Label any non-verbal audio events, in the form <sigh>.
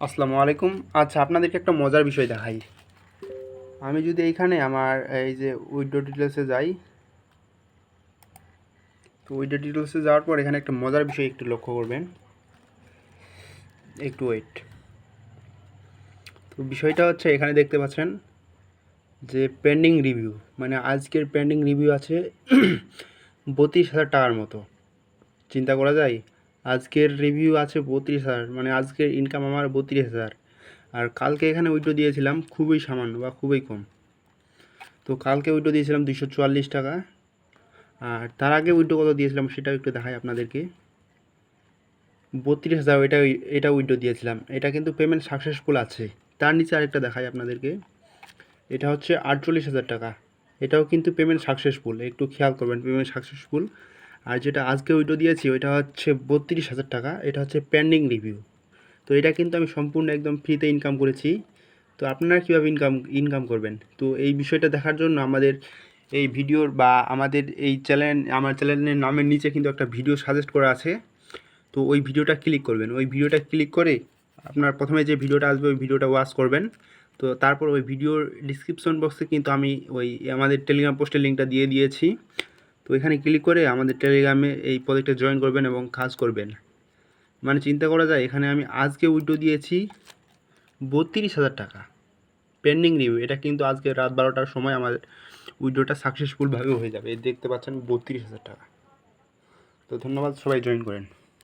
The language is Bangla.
আসসালামু আলাইকুম। আচ্ছা আপনাদেরকে একটা মজার বিষয় দেখাই। আমি যদি এইখানে আমার এই যে উইডো ডিটেলসে যাই, তো উইডো ডিটেলসে যাওয়ার পর এখানে একটা মজার বিষয় একটু লক্ষ্য করবেন। একটু ওয়েট তো বিষয়টা হচ্ছে, এখানে দেখতে পাচ্ছেন যে পেন্ডিং রিভিউ মানে আজকের পেন্ডিং রিভিউ আছে <clears throat> বত্রিশ হাজার টাকার মতো। চিন্তা করা যায়? আজকের রিভিউ আছে বত্রিশ হাজার মানে আজকের ইনকাম আমার বত্রিশ হাজার। আর কালকে এখানে উইডো দিয়েছিলাম খুবই সামান্য বা খুবই কম। তো কালকে উইডো দিয়েছিলাম দুশো চুয়াল্লিশ টাকা। আর তার আগে উইডো কত দিয়েছিলাম সেটাও একটু দেখাই আপনাদেরকে। বত্রিশ হাজার এটা এটা উইডো দিয়েছিলাম। এটা কিন্তু পেমেন্ট সাকসেসফুল আছে। তার নিচে আরেকটা দেখাই আপনাদেরকে। এটা হচ্ছে আটচল্লিশ হাজার টাকা। এটাও কিন্তু পেমেন্ট সাকসেসফুল একটু খেয়াল করবেন পেমেন্ট সাকসেসফুল আর যেটা আজকে উইডো দিয়েছি, ওইটা হচ্ছে বত্রিশ হাজার টাকা। এটা হচ্ছে পেন্ডিং রিভিউ তো এটা কিন্তু আমি সম্পূর্ণ একদম ফ্রিতে ইনকাম করেছি। তো আপনারা কীভাবে ইনকাম ইনকাম করবেন? তো এই বিষয়টা দেখার জন্য আমাদের এই ভিডিওর বা আমাদের এই চ্যানেল আমার চ্যানেলের নামের নিচে কিন্তু একটা ভিডিও সাজেস্ট করা আছে। তো ওই ভিডিওটা ক্লিক করবেন। ওই ভিডিওটা ক্লিক করে আপনার প্রথমে যে ভিডিওটা আসবে, ওই ভিডিওটা ওয়াচ করবেন। তো তারপর ওই ভিডিওর ডিসক্রিপশন বক্সে কিন্তু আমি ওই আমাদের টেলিগ্রাম পোস্টের লিঙ্কটা দিয়ে দিয়েছি। তো এখানে ক্লিক করে আমাদের টেলিগ্রামে এই প্রজেক্টে জয়েন করবেন এবং কাজ করবেন। মানে চিন্তা করা যায়, এখানে আমি আজকে উইডো দিয়েছি বত্রিশ হাজার টাকা। পেন্ডিং রিভিউ এটা কিন্তু আজকে রাত বারোটার সময় আমার উইডোটা সাকসেসফুলভাবে হয়ে যাবে। দেখতে পাচ্ছেন বত্রিশ হাজার টাকা। তো ধন্যবাদ, সবাই জয়েন করেন।